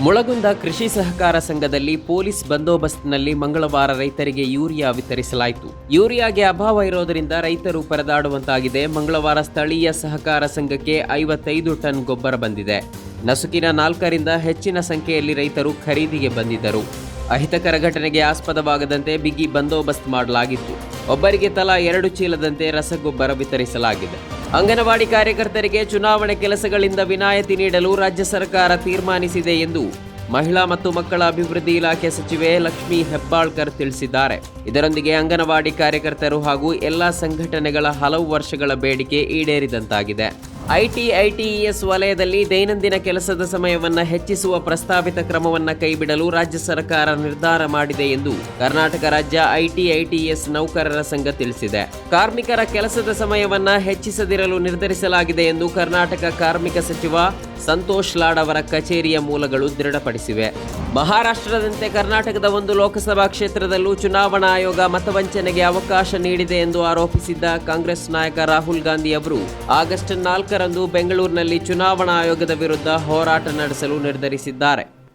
ಮುಳಗುಂದ ಕೃಷಿ ಸಹಕಾರ ಸಂಘದಲ್ಲಿ ಪೊಲೀಸ್ ಬಂದೋಬಸ್ತ್ನಲ್ಲಿ ಮಂಗಳವಾರ ರೈತರಿಗೆ ಯೂರಿಯಾ ವಿತರಿಸಲಾಯಿತು. ಯೂರಿಯಾಗೆ ಅಭಾವ ಇರೋದರಿಂದ ರೈತರು ಪರದಾಡುವಂತಾಗಿದೆ. ಮಂಗಳವಾರ ಸ್ಥಳೀಯ ಸಹಕಾರ ಸಂಘಕ್ಕೆ ಐವತ್ತೈದು ಟನ್ ಗೊಬ್ಬರ ಬಂದಿದೆ. ನಸುಕಿನ ನಾಲ್ಕರಿಂದ ಹೆಚ್ಚಿನ ಸಂಖ್ಯೆಯಲ್ಲಿ ರೈತರು ಖರೀದಿಗೆ ಬಂದಿದ್ದರು. ಅಹಿತಕರ ಘಟನೆಗೆ ಆಸ್ಪದವಾಗದಂತೆ ಬಿಗಿ ಬಂದೋಬಸ್ತ್ ಮಾಡಲಾಗಿತ್ತು. ಒಬ್ಬರಿಗೆ ತಲಾ ಎರಡು ಚೀಲದಂತೆ ರಸಗೊಬ್ಬರ ವಿತರಿಸಲಾಗಿದೆ. ಅಂಗನವಾಡಿ ಕಾರ್ಯಕರ್ತರಿಗೆ ಚುನಾವಣೆ ಕೆಲಸಗಳಿಂದ ವಿನಾಯಿತಿ ನೀಡಲು ರಾಜ್ಯ ಸರ್ಕಾರ ತೀರ್ಮಾನಿಸಿದೆ ಎಂದು ಮಹಿಳಾ ಮತ್ತು ಮಕ್ಕಳ ಅಭಿವೃದ್ಧಿ ಇಲಾಖೆ ಸಚಿವೆ ಲಕ್ಷ್ಮೀ ಹೆಬ್ಬಾಳ್ಕರ್ ತಿಳಿಸಿದ್ದಾರೆ. ಇದರೊಂದಿಗೆ ಅಂಗನವಾಡಿ ಕಾರ್ಯಕರ್ತರು ಹಾಗೂ ಎಲ್ಲಾ ಸಂಘಟನೆಗಳ ಹಲವು ವರ್ಷಗಳ ಬೇಡಿಕೆ ಈಡೇರಿದಂತಾಗಿದೆ. ಐಟಿ ಐಟಿಇಎಸ್ ವಲಯದಲ್ಲಿ ದೈನಂದಿನ ಕೆಲಸದ ಸಮಯವನ್ನು ಹೆಚ್ಚಿಸುವ ಪ್ರಸ್ತಾವಿತ ಕ್ರಮವನ್ನು ಕೈಬಿಡಲು ರಾಜ್ಯ ಸರ್ಕಾರ ನಿರ್ಧಾರ ಮಾಡಿದೆ ಎಂದು ಕರ್ನಾಟಕ ರಾಜ್ಯ ಐಟಿ ಐಟಿಇಎಸ್ ನೌಕರರ ಸಂಘ ತಿಳಿಸಿದೆ. ಕಾರ್ಮಿಕರ ಕೆಲಸದ ಸಮಯವನ್ನು ಹೆಚ್ಚಿಸದಿರಲು ನಿರ್ಧರಿಸಲಾಗಿದೆ ಎಂದು ಕರ್ನಾಟಕ ಕಾರ್ಮಿಕ ಸಚಿವ ಸಂತೋಷ್ ಲಾಡ್ ಅವರ ಕಚೇರಿಯ ಮೂಲಗಳು ದೃಢಪಡಿಸಿವೆ. ಮಹಾರಾಷ್ಟ್ರದಂತೆ ಕರ್ನಾಟಕದ ಒಂದು ಲೋಕಸಭಾ ಕ್ಷೇತ್ರದಲ್ಲೂ ಚುನಾವಣಾ ಆಯೋಗ ಮತವಂಚನೆಗೆ ಅವಕಾಶ ನೀಡಿದೆ ಎಂದು ಆರೋಪಿಸಿದ್ದ ಕಾಂಗ್ರೆಸ್ ನಾಯಕ ರಾಹುಲ್ ಗಾಂಧಿ ಅವರು ಆಗಸ್ಟ್ ನಾಲ್ಕರಂದು ಬೆಂಗಳೂರಿನಲ್ಲಿ ಚುನಾವಣಾ ಆಯೋಗದ ವಿರುದ್ಧ ಹೋರಾಟ ನಡೆಸಲು ನಿರ್ಧರಿಸಿದ್ದಾರೆ.